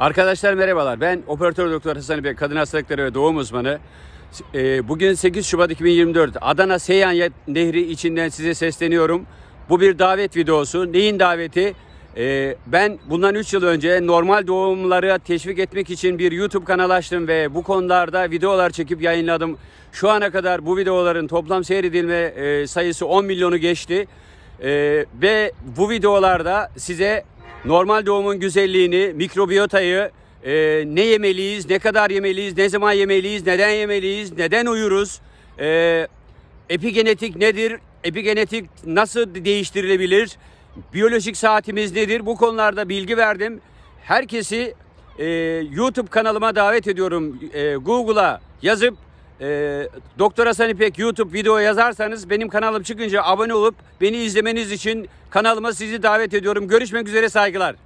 Arkadaşlar merhabalar. Ben operatör doktor Hasan Bey, kadın hastalıkları ve doğum uzmanı. Ee, Bugün 8 Şubat 2024 Adana Seyhan Nehri içinden size sesleniyorum. Bu bir davet videosu. Neyin daveti? Ee, Ben bundan 3 yıl önce normal doğumları teşvik etmek için bir YouTube kanal açtım ve bu konularda videolar çekip yayınladım. Şu ana kadar bu videoların toplam seyredilme e, sayısı 10 milyonu geçti. Ee, ve bu videolarda size normal doğumun güzelliğini, mikrobiyotayı, e, ne yemeliyiz, ne kadar yemeliyiz, ne zaman yemeliyiz, neden yemeliyiz, neden uyuruz, e, epigenetik nedir, epigenetik nasıl değiştirilebilir, biyolojik saatimiz nedir bu konularda bilgi verdim. Herkesi e, YouTube kanalıma davet ediyorum. E, Google'a yazıp e, Doktor Hasan İpek YouTube video yazarsanız benim kanalım çıkınca abone olup beni izlemeniz için kanalıma sizi davet ediyorum. Görüşmek üzere saygılar.